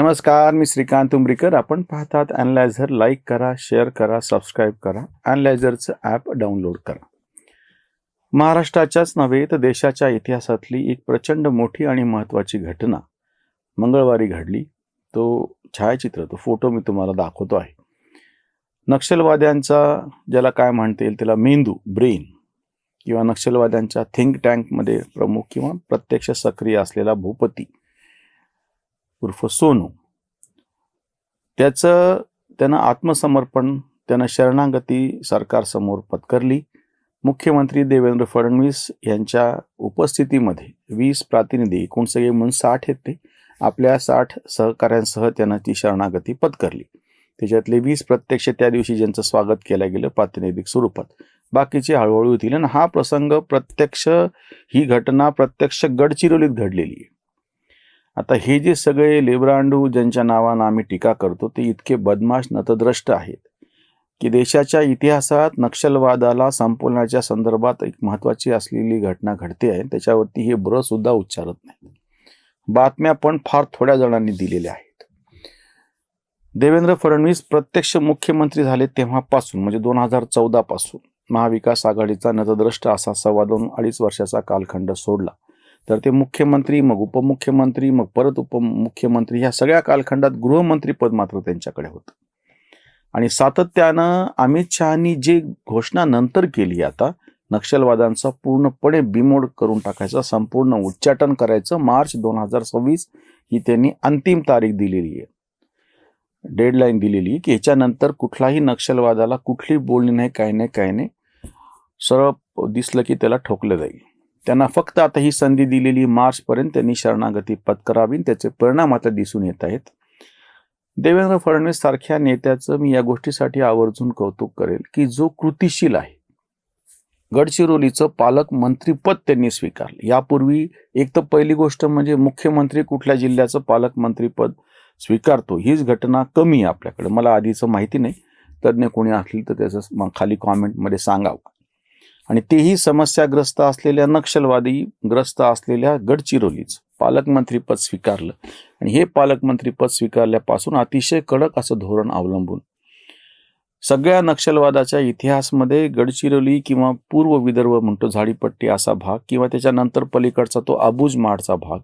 नमस्कार मी श्रीकांत उमरीकर. आपण पाहतात अनलायझर लाईक करा शेअर करा सबस्क्राईब करा. अनलायझरचं ॲप डाउनलोड करा. महाराष्ट्राच्याच नव्हे तर देशाच्या इतिहासातली एक प्रचंड मोठी आणि महत्त्वाची घटना मंगळवारी घडली. तो छायाचित्र तो फोटो मी तुम्हाला दाखवतो आहे. नक्षलवाद्यांचा ज्याला काय म्हणता येईल त्याला मेंदू ब्रेन किंवा नक्षलवाद्यांच्या थिंक टँकमध्ये प्रमुख किंवा प्रत्यक्ष सक्रिय असलेला भूपती. उर्फ सोनू. त्याचं त्यानं आत्मसमर्पण त्यानं शरणागती सरकारसमोर पत्करली. मुख्यमंत्री देवेंद्र फडणवीस यांच्या उपस्थितीमध्ये वीस प्रातिनिधी एकूण सगळे म्हणून साठ आहेत ते आपल्या साठ सहकाऱ्यांसह त्यानं ती शरणागती पत्करली. त्याच्यातले वीस प्रत्यक्ष त्या दिवशी ज्यांचं स्वागत केलं गेलं प्रातिनिधिक स्वरूपात. बाकीचे हळूहळू येतील. आणि हा प्रसंग प्रत्यक्ष ही घटना प्रत्यक्ष गडचिरोलीत घडलेली आहे. आता हे जे सगळे लेब्रांडू ज्यांच्या नावानं आम्ही टीका करतो ते इतके बदमाश नतद्रष्ट आहेत की देशाच्या इतिहासात नक्षलवादाला संपवण्याच्या संदर्भात एक महत्त्वाची असलेली घटना घडते आहे. त्याच्यावरती हे ब्रसुद्धा उच्चारत नाही बातम्या पण फार थोड्या जणांनी दिलेल्या आहेत. देवेंद्र फडणवीस प्रत्यक्ष मुख्यमंत्री झाले तेव्हापासून म्हणजे दोन हजार चौदापासून महाविकास आघाडीचा नतद्रष्ट असा सव्वा दोन अडीच वर्षाचा कालखंड सोडला. तर ते मुख्यमंत्री मग उपमुख्यमंत्री मग परत उपमुख्यमंत्री ह्या सगळ्या कालखंडात गृहमंत्री पद मात्र त्यांच्याकडे होतं. आणि सातत्यानं अमित शहानी जी घोषणा नंतर केली आता नक्षलवादांचा पूर्णपणे बिमोड करून टाकायचा संपूर्ण उच्चाटन करायचं मार्च दोन हजार सव्वीस ही त्यांनी अंतिम तारीख दिलेली आहे. डेडलाईन दिलेली की ह्याच्यानंतर कुठलाही नक्षलवादाला कुठली बोलणी नाही काही नाही काही नाही. सरळ दिसलं की त्याला ठोकलं जाईल. त्यांना फक्त आता ही संधी दिलेली मार्चपर्यंत त्यांनी शरणागती पत्करावी त्याचे परिणाम आता दिसून येत आहेत. देवेंद्र फडणवीस सारख्या नेत्याचं मी या गोष्टीसाठी आवर्जून कौतुक करेल की जो कृतिशील आहे गडचिरोलीचं पालकमंत्रीपद त्यांनी स्वीकारलं. यापूर्वी एक तर पहिली गोष्ट म्हणजे मुख्यमंत्री कुठल्या जिल्ह्याचं पालकमंत्रीपद स्वीकारतो हीच घटना कमी आहे आपल्याकडे. मला आधीचं माहिती नाही. तज्ज्ञ कोणी असली तर त्याचं खाली कॉमेंटमध्ये सांगावं. आणि तेही समस्याग्रस्त असलेल्या नक्षलवादी ग्रस्त असलेल्या गडचिरोलीच. पालकमंत्रीपद स्वीकारलं. आणि हे पालकमंत्रीपद स्वीकारल्यापासून अतिशय कडक असं धोरण अवलंबून. सगळ्या नक्षलवादाच्या इतिहासमध्ये गडचिरोली किंवा पूर्व विदर्भ म्हणतो झाडीपट्टी असा भाग किंवा त्याच्यानंतर पलीकडचा तो आबूज माडचा भाग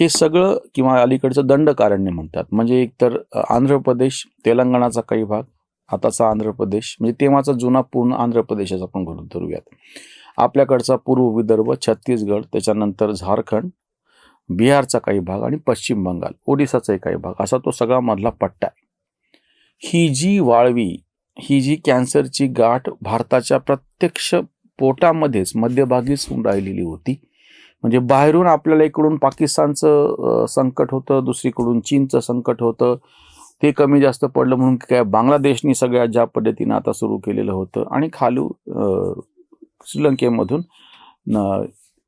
हे सगळं किंवा अलीकडचं दंडकारण्य म्हणतात. म्हणजे एकतर आंध्र प्रदेश तेलंगणाचा काही भाग आताचा आंध्र प्रदेश म्हणजे तेव्हाचा जुना पूर्ण आंध्र प्रदेशच आपण गृहीत धरूयात. आपल्याकडचा पूर्व विदर्भ छत्तीसगड त्याच्यानंतर झारखंड बिहारचा काही भाग आणि पश्चिम बंगाल ओडिसाचाही काही भाग. असा तो सगळा मधला पट्टा आहे. ही जी वाळवी ही जी कॅन्सरची गाठ भारताच्या प्रत्यक्ष पोटामध्येच मध्यभागीच होऊन राहिलेली होती म्हणजे बाहेरून आपल्याला इकडून पाकिस्तानचं संकट होतं दुसरीकडून चीनचं संकट होतं ते कमी जास्त पडलं म्हणून काय बांगलादेशनी सगळ्या ज्या पद्धतीनं आता सुरू केलेलं होतं आणि खालू श्रीलंकेमधून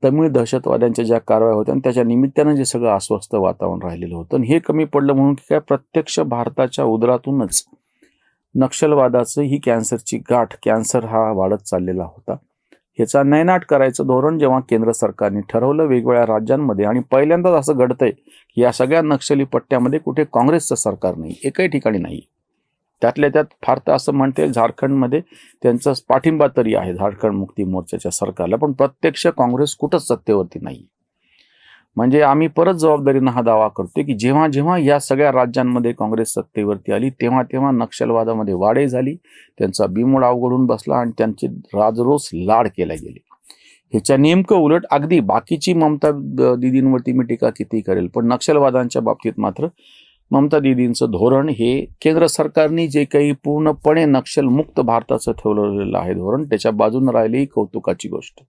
तमिळ दहशतवाद्यांच्या ज्या कारवाया होत्या आणि त्याच्या निमित्तानं जे सगळं अस्वस्थ वातावरण राहिलेलं होतं आणि हे कमी पडलं म्हणून की काय प्रत्यक्ष भारताच्या उदरातूनच नक्षलवादाचं ही कॅन्सरची गाठ कॅन्सर हा वाढत चाललेला होता. ह्याचा नयनाट करायचं धोरण जेव्हा केंद्र सरकारने ठरवलं वेगवेगळ्या राज्यांमध्ये आणि पहिल्यांदाच असं घडतंय की या सगळ्या नक्षली पट्ट्यामध्ये कुठे काँग्रेसचं सरकार नाही एकही ठिकाणी नाही. त्यातल्या त्यात फार तर असं म्हणते झारखंडमध्ये त्यांचा पाठिंबा तरी आहे झारखंड मुक्ती मोर्चाच्या सरकारला पण प्रत्यक्ष काँग्रेस कुठंच सत्तेवरती नाही. म्हणजे आम्ही परत जबाबदारीनं हा दावा करतो की जेव्हा जेव्हा या सगळ्या राज्यांमध्ये काँग्रेस सत्तेवरती आली तेव्हा तेव्हा नक्षलवादामध्ये वाढही झाली त्यांचा बिमोड अवघडून बसला आणि त्यांचे राजरोस लाड केले गेले. ह्याच्या नेमकं उलट अगदी बाकीची ममता दिदींवरती मी टीका किती करेल पण नक्षलवादांच्या बाबतीत मात्र ममता दिदींचं धोरण हे केंद्र सरकारने जे काही पूर्णपणे नक्षलमुक्त भारताचं ठेवलेलं आहे धोरण त्याच्या बाजून राहिली कौतुकाची गोष्ट.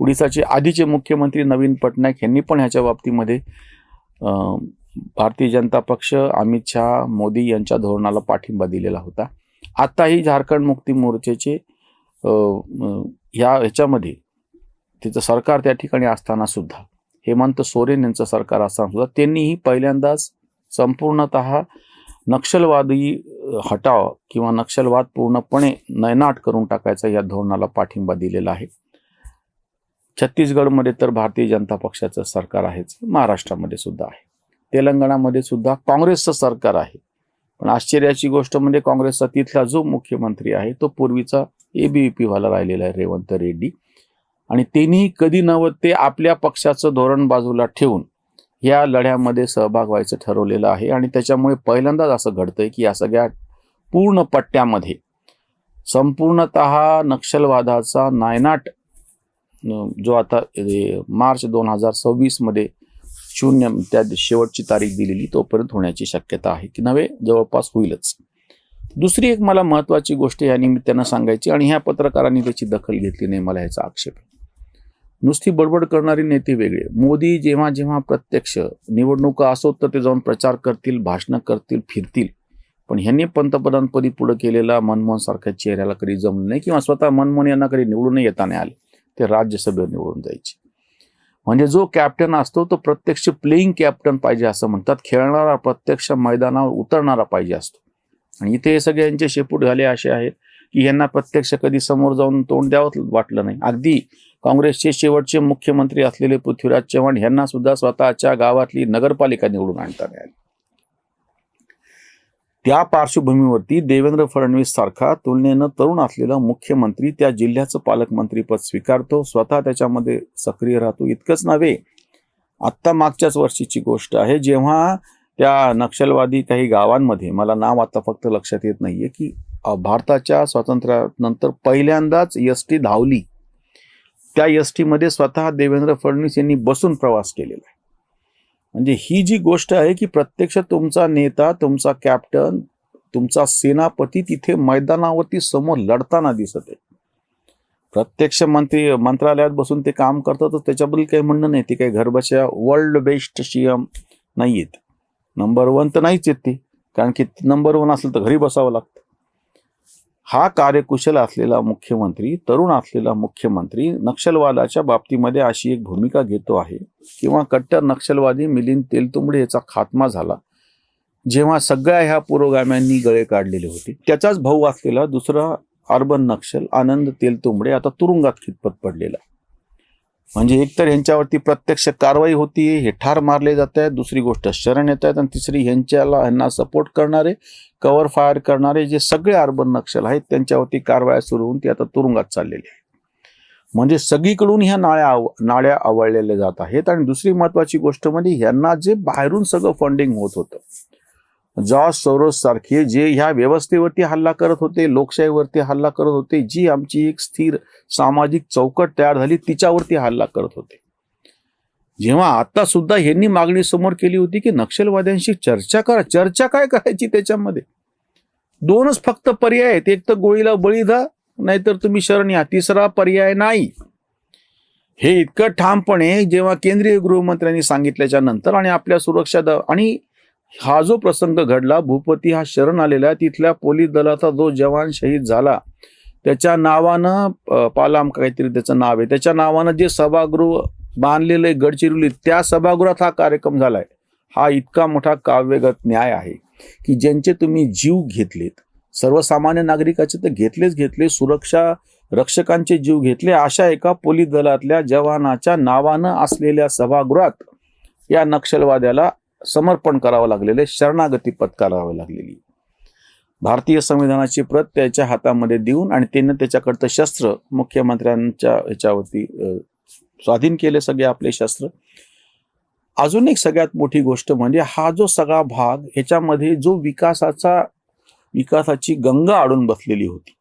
उडीसाचे आधीचे मुख्यमंत्री नवीन पटनायक यांनी पण ह्याच्या बाबतीमध्ये भारतीय जनता पक्ष अमित शहा मोदी यांच्या धोरणाला पाठिंबा दिलेला होता. आताही झारखंड मुक्ती मोर्चेचे ह्या ह्याच्यामध्ये तिचं सरकार त्या ठिकाणी असताना सुद्धा हेमंत सोरेन यांचं सरकार असताना सुद्धा त्यांनीही पहिल्यांदाच संपूर्णत नक्षलवादी हटाव किंवा नक्षलवाद पूर्णपणे नयनाट करून टाकायचा या धोरणाला पाठिंबा दिलेला आहे. छत्तीसगडमध्ये तर भारतीय जनता पक्षाचं सरकार आहेच. महाराष्ट्रामध्ये सुद्धा आहे. तेलंगणामध्ये सुद्धा काँग्रेसचं सरकार आहे. पण आश्चर्याची गोष्ट म्हणजे काँग्रेसचा तिथला जो मुख्यमंत्री आहे तो पूर्वीचा ए बी पी वाला राहिलेला आहे रेवंत रेड्डी. आणि त्यांनी कधी नव्हत ते आपल्या पक्षाचं धोरण बाजूला ठेवून या लढ्यामध्ये सहभाग व्हायचं ठरवलेलं आहे. आणि त्याच्यामुळे पहिल्यांदाच असं घडतंय की या सगळ्या पूर्ण पट्ट्यामध्ये संपूर्णत नक्षलवादाचा नायनाट जो आता मार्च दोन हजार सव्वीसमध्ये शून्य त्या शेवटची तारीख दिलेली तोपर्यंत होण्याची शक्यता आहे की नव्हे जवळपास होईलच. दुसरी एक मला महत्त्वाची गोष्ट या निमित्तानं सांगायची आणि ह्या पत्रकारांनी त्याची दखल घेतली नाही मला ह्याचा आक्षेप आहे. नुसती बडबड करणारी नेते वेगळे. मोदी जेव्हा जेव्हा प्रत्यक्ष निवडणुका असोत तर ते जाऊन प्रचार करतील भाषणं करतील फिरतील. पण ह्यांनी पंतप्रधानपदी पुढे केलेला मनमोहन सारख्या चेहऱ्याला कधी जमलं नाही किंवा स्वतः मनमोहन यांना कधी निवडूनही येता नाही आले. ते राज्यसभेवर निवडून जायचे म्हणजे जो कॅप्टन असतो तो प्रत्यक्ष प्लेईंग कॅप्टन पाहिजे असं म्हणतात. खेळणारा प्रत्यक्ष मैदानावर उतरणारा पाहिजे असतो. आणि इथे हे शेपूट झाले असे आहेत की यांना प्रत्यक्ष कधी समोर जाऊन तोंड द्यावं वाटलं नाही. अगदी काँग्रेसचे शेवटचे मुख्यमंत्री असलेले पृथ्वीराज चव्हाण यांना सुद्धा स्वतःच्या गावातली नगरपालिका निवडून आणता आली. त्या पार्श्वभूमीवरती देवेंद्र फडणवीस सारखा तुलनेनं तरुण असलेला मुख्यमंत्री त्या जिल्ह्याचं पालकमंत्रीपद स्वीकारतो. स्वतः त्याच्यामध्ये सक्रिय राहतो. इतकंच नव्हे आत्ता मागच्याच वर्षीची गोष्ट आहे. जेव्हा त्या नक्षलवादी काही गावांमध्ये मला नाव आता फक्त लक्षात येत नाहीये की भारताच्या स्वातंत्र्यानंतर पहिल्यांदाच एस टी धावली. त्या एस टीमध्ये स्वतः देवेंद्र फडणवीस यांनी बसून प्रवास केलेला आहे. म्हणजे ही जी गोष्ट आहे की प्रत्यक्ष तुमचा नेता तुमचा कॅप्टन तुमचा सेनापती तिथे मैदानावरती समोर लढताना दिसत आहे. प्रत्यक्ष मंत्री मंत्रालयात बसून ते काम करतातच त्याच्याबद्दल काही म्हणणं नाही. ते काही घरबशा वर्ल्ड बेस्ट सीएम नाही आहेत नंबर वन तर नाहीच आहेत ते. कारण की नंबर वन असेल तर घरी बसावं लागतं. हा कार्यकुशल असलेला मुख्यमंत्री तरुण असलेला मुख्यमंत्री नक्षलवादाच्या बाबतीमध्ये अशी एक भूमिका घेतो आहे. किंवा कट्टर नक्षलवादी मिलिंद तेलतुंबडे याचा खात्मा झाला. जेव्हा सगळ्या ह्या पुरोगाम्यांनी गळे काढलेले होते. त्याचाच भाऊ असलेला दुसरा अर्बन नक्षल आनंद तेलतुंबडे आता तुरुंगात खितपत पडलेला. म्हणजे एकतर ह्यांच्यावरती प्रत्यक्ष कारवाई होती हे ठार मारले जात आहेत दुसरी गोष्ट शरण येत आहेत आणि तिसरी ह्यांच्याला ह्यांना सपोर्ट करणारे कव्हर फायर करणारे जे सगळे अर्बन नक्षल आहेत त्यांच्यावरती कारवाया सुरू होऊन ती आता तुरुंगात चाललेली आहे म्हणजे सगळीकडून ह्या नाळ्या आव नाळ्या आवळलेल्या जात आहेत आणि दुसरी महत्वाची गोष्ट म्हणजे ह्यांना जे बाहेरून सगळं फंडिंग होत होतं जॉर्ज सोरोस सारखे जे ह्या व्यवस्थेवरती हल्ला करत होते लोकशाहीवरती हल्ला करत होते जी आमची एक स्थिर सामाजिक चौकट तयार झाली तिच्यावरती हल्ला करत होते. जेव्हा आता सुद्धा ह्यांनी मागणी समोर केली होती की नक्षलवाद्यांशी चर्चा करा. चर्चा काय करायची त्याच्यामध्ये? दोनच फक्त पर्याय आहेत. एक तर गोळीला बळी द्या नाहीतर तुम्ही शरण या. तिसरा पर्याय नाही. हे इतकं ठामपणे जेव्हा केंद्रीय गृहमंत्र्यांनी सांगितल्याच्या नंतर आणि आपल्या सुरक्षा द आणि हा जो प्रसंग घडला भूपती हा शरण आलेला तिथल्या पोलीस दलाचा जो जवान शहीद झाला त्याच्या नावानं पालाम काहीतरी त्याचं नाव आहे. त्याच्या नावानं जे सभागृह बांधलेलं आहे गडचिरोली त्या सभागृहात हा कार्यक्रम झालाय. हा इतका मोठा काव्यगत न्याय आहे की ज्यांचे तुम्ही जीव घेतलेत सर्वसामान्य नागरिकाचे तर घेतलेच घेतले सुरक्षा रक्षकांचे जीव घेतले अशा एका पोलीस दलातल्या जवानाच्या नावानं असलेल्या सभागृहात या नक्षलवाद्याला समर्पण करावं लागलेले शरणागती पत्करावी लागलेली भारतीय संविधानाची प्रत त्याच्या हातामध्ये देऊन आणि त्यांनी त्याच्याकडचं शस्त्र मुख्यमंत्र्यांच्या ह्याच्यावरती स्वाधीन केले सगळे आपले शस्त्र. अजून एक सगळ्यात मोठी गोष्ट म्हणजे हा जो सगळा भाग ह्याच्यामध्ये जो विकासाचा विकासाची गंगा आडून बसलेली होती.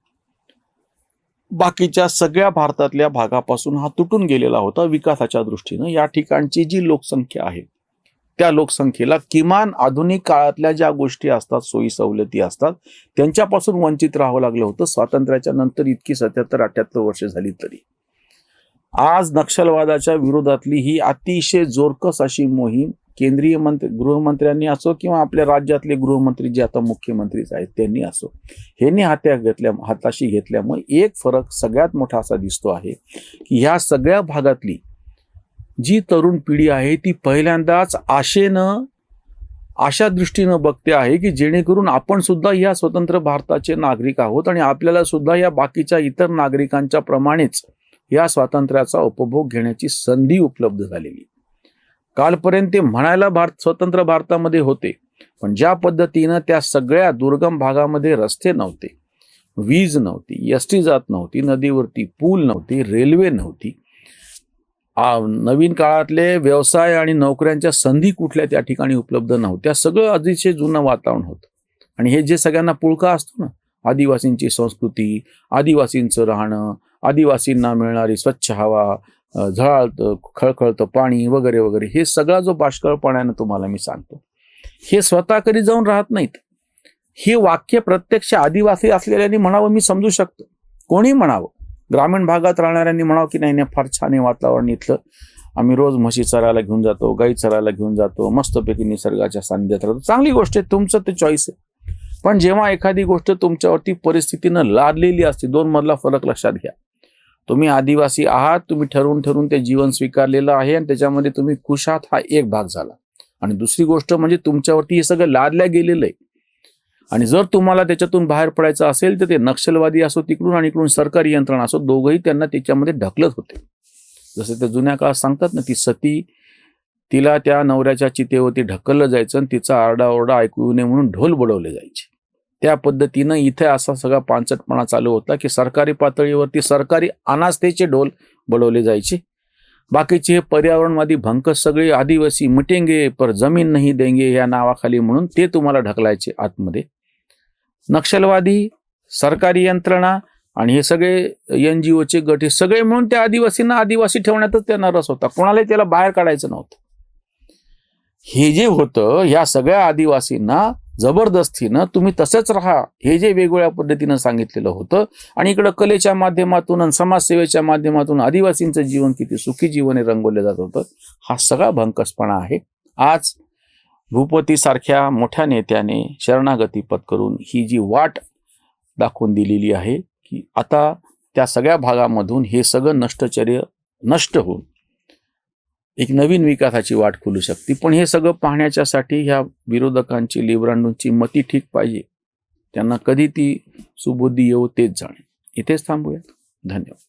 बाकीच्या सगळ्या भारतातल्या भागापासून हा तुटून गेलेला होता विकासाच्या दृष्टीनं. या ठिकाणची जी लोकसंख्या आहे त्या लोकसंख्येला किमान आधुनिक काळातल्या ज्या गोष्टी असतात सोयी सवलती असतात त्यांच्यापासून वंचित राहावं लागलं होतं. स्वातंत्र्याच्या नंतर इतकी सत्याहत्तर अठ्याहत्तर वर्ष झाली तरी. आज नक्षलवादाच्या विरोधातली ही अतिशय जोरकस अशी मोहीम केंद्रीय मंत्री गृहमंत्र्यांनी असो किंवा आपल्या राज्यातले गृहमंत्री जे आता मुख्यमंत्रीच आहेत त्यांनी असो ह्यांनी हात्या घेतल्या हाताशी घेतल्यामुळे एक फरक सगळ्यात मोठा असा दिसतो आहे की ह्या सगळ्या भागातली जी तरुण पिढी आहे ती पहिल्यांदाच आशेनं अशा दृष्टीनं बघते आहे की जेणेकरून आपण सुद्धा या स्वतंत्र भारताचे नागरिक आहोत आणि आपल्याला सुद्धा या बाकीच्या इतर नागरिकांच्या प्रमाणेच या स्वातंत्र्याचा उपभोग घेण्याची संधी उपलब्ध झालेली. कालपर्यंत ते म्हणायला भारत स्वतंत्र भारतामध्ये होते पण ज्या पद्धतीनं त्या सगळ्या दुर्गम भागामध्ये रस्ते नव्हते. वीज नव्हती एस टी जात नव्हती नदीवरती पूल नव्हती रेल्वे नव्हती. नवीन काळातले व्यवसाय आणि नोकऱ्यांच्या संधी कुठल्या त्या ठिकाणी उपलब्ध नव्हत्या. सगळं अतिशय जुनं वातावरण होतं. आणि हे जे सगळ्यांना पुळका असतो ना आदिवासींची संस्कृती आदिवासींचं राहणं आदिवासींना मिळणारी स्वच्छ हवा झळाळतं खळखळतं पाणी वगैरे वगैरे हे सगळा जो बाष्कळपणानं तुम्हाला मी सांगतो हे स्वतः कधी जाऊन राहत नाहीत. हे वाक्य प्रत्यक्ष आदिवासी असलेल्यांनी म्हणावं मी समजू शकतो. कोणी म्हणावं? ग्रामीण भागात राहणाऱ्यांनी म्हणावं की नाही नाही फार छान आहे वातावरण इथलं. आम्ही रोज म्हशी चरायला घेऊन जातो गाई चरायला घेऊन जातो मस्तपैकी निसर्गाच्या सान्निध्यात राहतो. चांगली गोष्ट आहे तुमचं ते चॉईस आहे. पण जेव्हा एखादी गोष्ट तुमच्यावरती परिस्थितीनं लादलेली असते दोन मधला फरक लक्षात घ्या. तुम्ही आदिवासी आहात तुम्ही ठरवून ठरवून ते जीवन स्वीकारलेलं आहे आणि त्याच्यामध्ये तुम्ही खुश आहात हा एक भाग झाला. आणि दुसरी गोष्ट म्हणजे तुमच्यावरती हे सगळं लादल्या गेलेलं आहे. आणि जर तुम्हाला त्याच्यातून बाहेर पडायचं असेल तर ते नक्षलवादी असो तिकडून आणि इकडून सरकारी यंत्रणा असो दोघंही त्यांना त्याच्यामध्ये ढकलत होते. जसं ते जुन्या काळात सांगतात ना ती सती तिला त्या नवऱ्याच्या चितेवरती ढकललं जायचं आणि तिचा आरडाओरडा ऐकू नये म्हणून ढोल बडवले जायचे. त्या पद्धतीनं इथे असा सगळा पांचटपणा चालू होता की सरकारी पातळीवरती सरकारी अनास्थेचे ढोल बडवले जायचे. बाकीचे हे पर्यावरणवादी भंकस सगळे आदिवासी मिटेंगे पर जमीन नाही देंगे या नावाखाली म्हणून ते तुम्हाला ढकलायचे आतमध्ये. नक्षलवादी सरकारी यंत्रणा आणि हे सगळे एन जी ओचे गट हे सगळे मिळून त्या आदिवासींना आदिवासी ठेवण्यातच त्यांना रस होता. कोणालाही त्याला बाहेर काढायचं नव्हतं. हे जे होतं या सगळ्या आदिवासींना जबरदस्तीनं तुम्ही तसंच राहा. हे जे वेगवेगळ्या पद्धतीनं सांगितलेलं होतं. आणि इकडं कलेच्या माध्यमातून आणि समाजसेवेच्या माध्यमातून आदिवासींचं जीवन किती सुखी जीवने रंगवलं जात होतं हा सगळा भंकसपणा आहे. आज भूपतीसारख्या मोठ्या नेत्याने शरणागती पत्करून ही जी वाट दाखवून दिलेली आहे की आता त्या सगळ्या भागामधून हे सगळं नष्टचर्य नष्ट होऊन एक नवीन विकासाची वाट खुलू शकते. पण हे सगळं पाहण्याच्यासाठी ह्या विरोधकांची लिब्रांडूंची मती ठीक पाहिजे. त्यांना कधी ती सुबुद्धी येऊ तेच जाणे. इथेच थांबूयात. धन्यवाद.